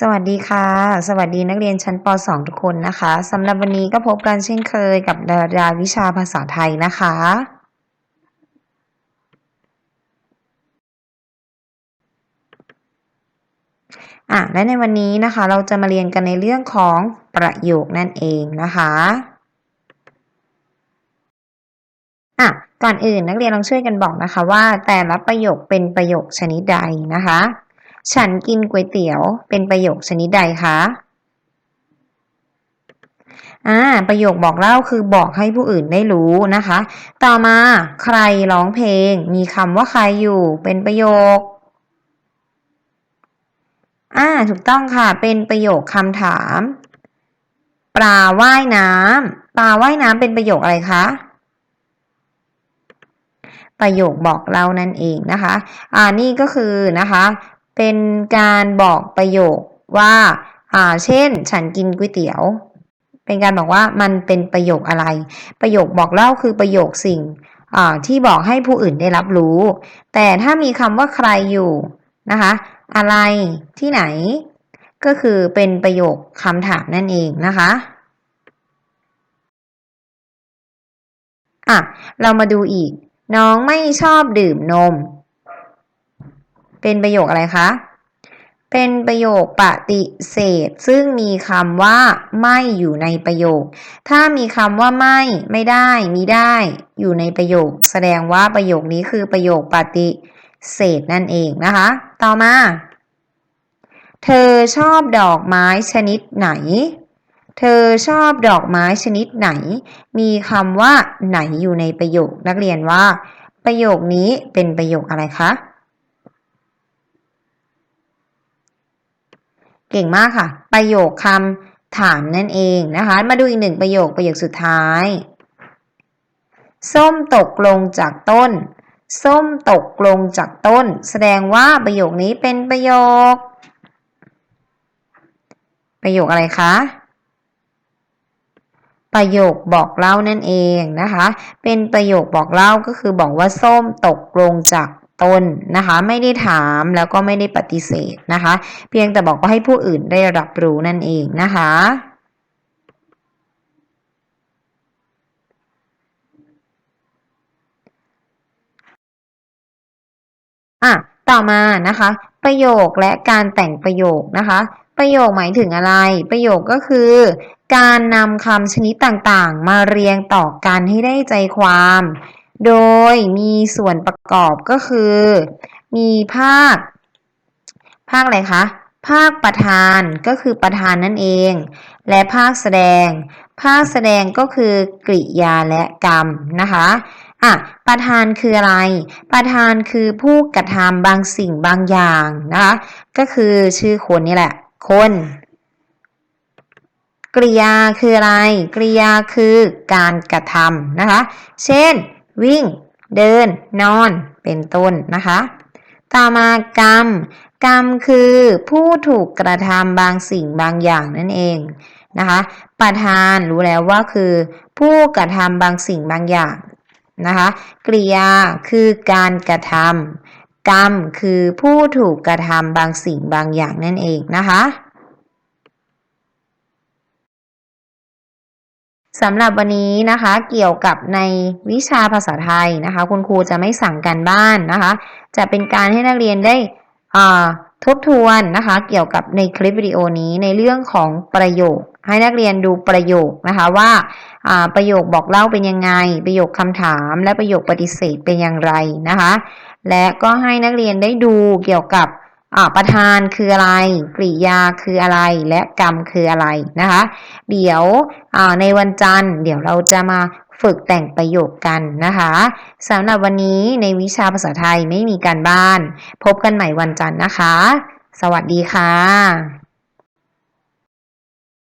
สวัสดีค่ะ สวัสดีนักเรียนชั้นป .2 ทุกคนนะคะสำหรับวันนี้ก็พบกันเช่นเคยกับดารายวิชาภาษาไทยนะคะ อะและในวันนี้นะคะ เราจะมาเรียนกันในเรื่องของประโยคนั่นเองนะคะอะก่อนอื่นนักเรียนลองช่วยกันบอกนะคะว่าแต่ละประโยคเป็นประโยคชนิดใดนะคะ ฉันกินก๋วยเตี๋ยว เป็นประโยคชนิดใดคะ อ่า ประโยคบอกเล่าคือบอกให้ผู้อื่นได้รู้นะคะ ต่อมาใครร้องเพลง มีคำว่าใครอยู่ เป็นประโยค อ่า ถูกต้องค่ะ เป็นประโยคคำถาม ปลาว่ายน้ำปลาว่ายน้ำเป็นประโยคอะไรคะประโยคบอกเล่านั่นเองนะคะ อ่า นี่ก็คือนะคะ เป็นการบอกประโยคว่าอ่าเช่น ฉันกินก๋วยเตี๋ยว เป็นการบอกว่ามันเป็นประโยคอะไร ประโยคบอกเล่าคือประโยคสิ่งที่บอกให้ผู้อื่นได้รับรู้ แต่ถ้ามีคำว่าใครอยู่นะคะ อะไรที่ไหน ก็คือเป็นประโยคคำถามนั่นเองนะคะอะเรามาดูอีก น้องไม่ชอบดื่มนม เป็นประโยคอะไรคะ เป็นประโยคปฏิเสธ ซึ่งมีคำว่าไม่อยู่ในประโยค ถ้ามีคำว่าไม่ ไม่ได้ มีได้ อยู่ในประโยค แสดงว่าประโยคนี้คือประโยคปฏิเสธนั่นเองนะคะ ต่อมา เธอชอบดอกไม้ชนิดไหน เธอชอบดอกไม้ชนิดไหน มีคำว่าไหนอยู่ในประโยค นักเรียนว่า ประโยคนี้เป็นประโยคอะไรคะ เก่งมากค่ะ ประโยคคำถามนั่นเองนะคะ มาดูอีกหนึ่งประโยคประโยคสุดท้าย ส้มตกลงจากต้น ส้มตกลงจากต้น แสดงว่าประโยคนี้เป็นประโยค ประโยคอะไรคะประโยคบอกเล่านั่นเองนะคะ เป็นประโยคบอกเล่าก็คือบอกว่าส้มตกลงจาก ตนนะคะไม่ได้ถามแล้วก็ไม่ได้ปฏิเสธนะคะ เพียงแต่บอกว่าให้ผู้อื่นได้รับรู้นั่นเองนะคะอะต่อมานะคะ ประโยคและการแต่งประโยคนะคะ ประโยคหมายถึงอะไร ประโยคก็คือ การนำคำชนิดต่างๆ มาเรียงต่อกันให้ได้ใจความ โดยมีส่วนประกอบก็คือ มีภาค ภาคอะไรคะ ภาคประธานก็คือประธานนั่นเอง และภาคแสดง ภาคแสดงก็คือกริยาและกรรมนะคะอะประธานคืออะไร ประธานคือผู้กระทำบางสิ่งบางอย่างนะคะ ก็คือชื่อคนนี่แหละ คนกริยาคืออะไร กริยาคือการกระทำนะคะ เช่น วิ่ง เดิน นอน เป็นต้นนะคะ ต่อมากรรม กรรมคือผู้ถูกกระทำบางสิ่งบางอย่างนั่นเองนะคะประธานรู้แล้วว่าคือ ผู้กระทำบางสิ่งบางอย่างนะคะกริยาคือการกระทำกรรมคือผู้ถูกกระทำบางสิ่งบางอย่างนั่นเองนะคะ สำหรับวันนี้นะคะเกี่ยวกับในวิชาภาษาไทยนะคะ คุณครูจะไม่สั่งการบ้านนะคะ จะเป็นการให้นักเรียนได้ทบทวนนะคะ เกี่ยวกับในคลิปวิดีโอนี้ในเรื่องของประโยค ให้นักเรียนดูประโยคนะคะว่าประโยคบอกเล่าเป็นยังไง ประโยคคำถามและประโยคปฏิเสธเป็นอย่างไรนะคะ และก็ให้นักเรียนได้ดูเกี่ยวกับ ประธานคืออะไร กริยาคืออะไร และกรรมคืออะไรนะคะ เดี๋ยวในวันจันทร์ เดี๋ยวเราจะมาฝึกแต่งประโยคกันนะคะสำหรับวันนี้ในวิชาภาษาไทยไม่มีการบ้าน พบกันใหม่วันจันทร์นะคะ สวัสดีค่ะ